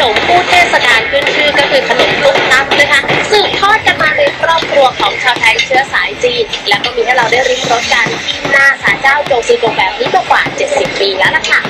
นมผู้เทศกาลขึ้นชื่อก็คือขนมตุ๊กตั๊กนะคะสืบทอดกันมาในครอบครัวของชาวไทยเชื้อสายจีน แล้วก็มีให้เราได้ริมรสกันที่หน้าศาลเจ้าโจซือกงแบบนี้มากว่า 70 ปีแล้วล่ะค่ะ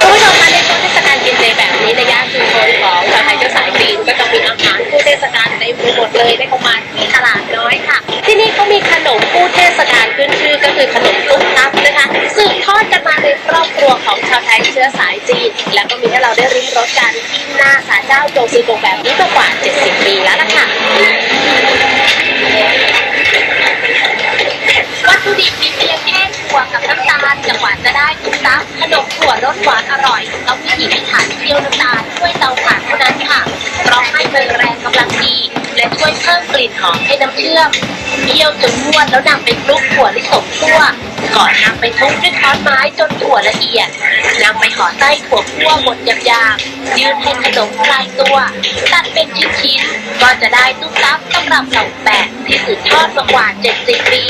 คุณผู้ชมมาในช่วงเทศกาลกินเจแบบนี้ในย่านชุมชนของชาวไทยเชื้อสายจีนก็จะมีอาหารผู้เทศกาลเต็มไปหมดเลยได้เข้ามาที่ตลาดน้อยค่ะ ที่นี่เขามีขนมผู้เทศกาลขึ้นชื่อก็คือขนมตุ๊กตั๊กนะคะสืบทอดกันมาในครอบครัวของ ชาวไทยเชื้อสายจีน แล้วก็มีให้เราได้ริมรสกันที่หน้าศาลเจ้าโจซือกงแบบนี้มากว่า 70 ปีแล้วล่ะค่ะวัตถุดิบมีเพียงแค่ถั่วกับน้ำตาลจะกว่าจะได้ตุ๊กตั๊กขนมถั่วรสหวานอร่อยต้องพิถีพิถันเคี่ยวน้ำตาลด้วยเตาถ่านเท่านั้นค่ะเพราะให้มันแรงกำลังดี ช่วยเพิ่มกลิ่นหอมให้น้ำเชื่อมเคี่ยวจนนวดแล้วนำไปคลุกถั่วลิสงคั่วก่อนนำไปทุบด้วยค้อนไม้จนถั่วละเอียดนำไปห่อไส้ถั่วคั่วบดหยาบๆยืดให้ขนมคลายตัว ตัดเป็นชิ้นๆก็จะได้ตุ๊กตั๊กตำรับเก่าแปดที่สืบทอดมากว่า 70 ปี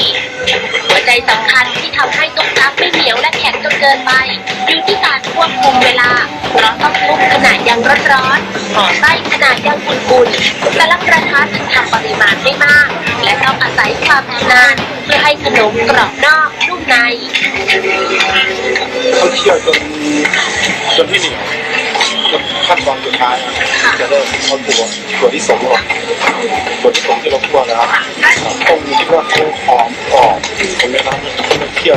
หัวใจสำคัญที่ทำให้ตุ๊กตั๊กไม่เหนียวและแข็งจนเกินไปารควบคุมเวลาเพราะต้องคลุกขนาดยังร้อนๆห่อไส้ขนาดยังอุ่นๆแต่ละกระทะจึงทำปริมาณไม่มาก และต้องอาศัยความชำนาญเพื่อให้ขนมกรอบนอกนุ่มในเขาเคี่ยวจนจนที่เหนียวแล้วขั้นตอนสุดท้ายนะจะเริ่มเอาตัวตัวที่สมลงตัวที่สมที่เราคั่วนะครับต้มที่ว่าเขาหอมกรอบตรงนี้นะมันเคี่ยว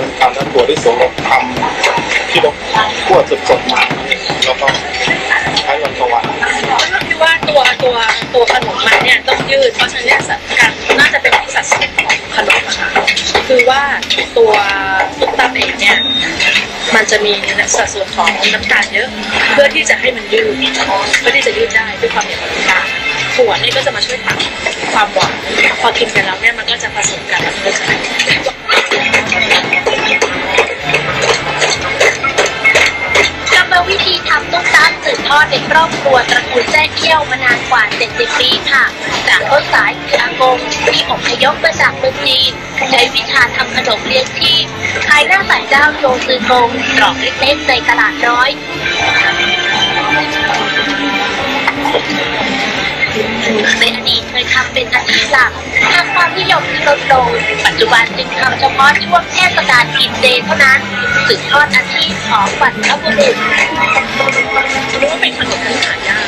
ยืด เพราะฉะนั้นเนี่ยสัดการน่าจะเป็นที่สัดส่วนของขนมอะค่ะคือว่าตัวตุ๊กตาเองเนี่ยมันจะมีสัดส่วนของน้ำตาลเยอะ เพื่อที่จะให้มันยืดเพื่อที่จะยืดได้ด้วยความเหนียวของน้ำตาลถั่วนี่ก็จะมาช่วยตัดความหวานพอกินกันแล้วเนี่ยมันก็จะผสมกันแล้วมันก็จะ ครอบครัวตระกูลแจ้เกี้ยวมานานกว่า 70 ปีค่ะ จากต้นสายคืออากงที่อพยพมาจากเมืองจีนใช้วิชาทำขนมเลี้ยงชีพขายหน้าสายเจ้าโจซือกงตรอกเล็กๆในตลาดน้อย ในอดีตเคยทำเป็นอาชีพหลักทำความนิยมที่ลดลง ปัจจุบันจึงทำเฉพาะช่วงเทศกาลกินเจเท่านั้นสืบทอดอาชีพของบรรพบุรุษรู้ว่าเป็นขนมที่หายาก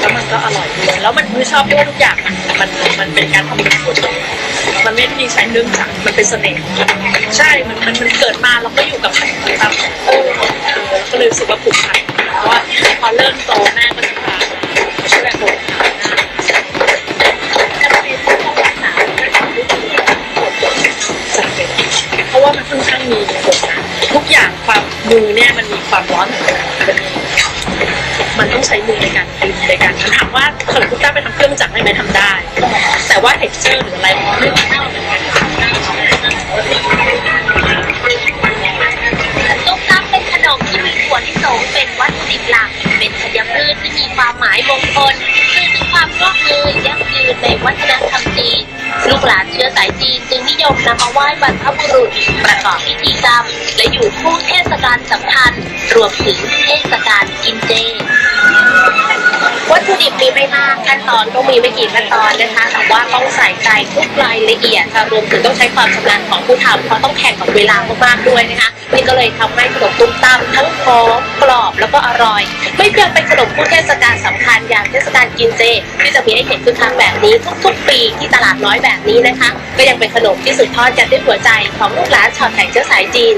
แล้วมันก็อร่อยด้วยแล้วมันคือชอบที่ว่าทุกอย่างมันมันมันเป็นการทำเป็นส่วนตัวมันไม่ได้มีใช้เครื่องจักรมันเป็นเสน่ห์ใช่มันมันมันเกิดมาเราก็อยู่กับมันครับเออเออก็เลยรู้สึกว่าผูกพันเพราะว่าพอเริ่มโตแม่ก็จะ ความร้อนมันมันต้องใช้มือในการดึงในการถามว่าขนมคุกก้าไปทำเครื่องจักรได้ไหมทำได้ แต่ว่า texture หรืออะไรไม่เท่าเหมือนกันตุ๊กตั๊กเป็นขนมที่มีถั่วลิสงเป็นวัตถุดิบหลัก เป็นธัญพืชที่มีความหมายมงคลสื่อถึงความงอกเงยยั่งยืนในวัฒนธรรมจีน ลูกหลานเชื้อสายจีนจึงนิยมนำมาไหว้บรรพบุรุษ ประกอบพิธีกรรม และอยู่คู่เทศกาลสำคัญ รวมถึงเทศกาลกินเจวัตถุดิบมีไม่มากขั้นตอนก็มีไม่กี่ขั้นตอนนะคะแต่ว่าต้องใส่ใจทุกรายละเอียดค่ะรวมถึงต้องใช้ความชำนาญของผู้ทำเพราะต้องแข่งกับเวลามากๆด้วยนะคะนี่ก็เลยทำให้ขนมตุ้มตามทั้งหอมกรอบแล้วก็อร่อย ไม่เพียงเป็นขนมผู้เทศกาลสำคัญอย่างเทศกาลกินเจ ที่จะมีให้เห็นคึกคักแบบนี้ทุกๆ ปีที่ตลาดน้อยแบบนี้นะคะ ก็ยังเป็นขนมที่สืบทอดกันด้วยหัวใจของลูกหลานชาวไทยเชื้อสายจีน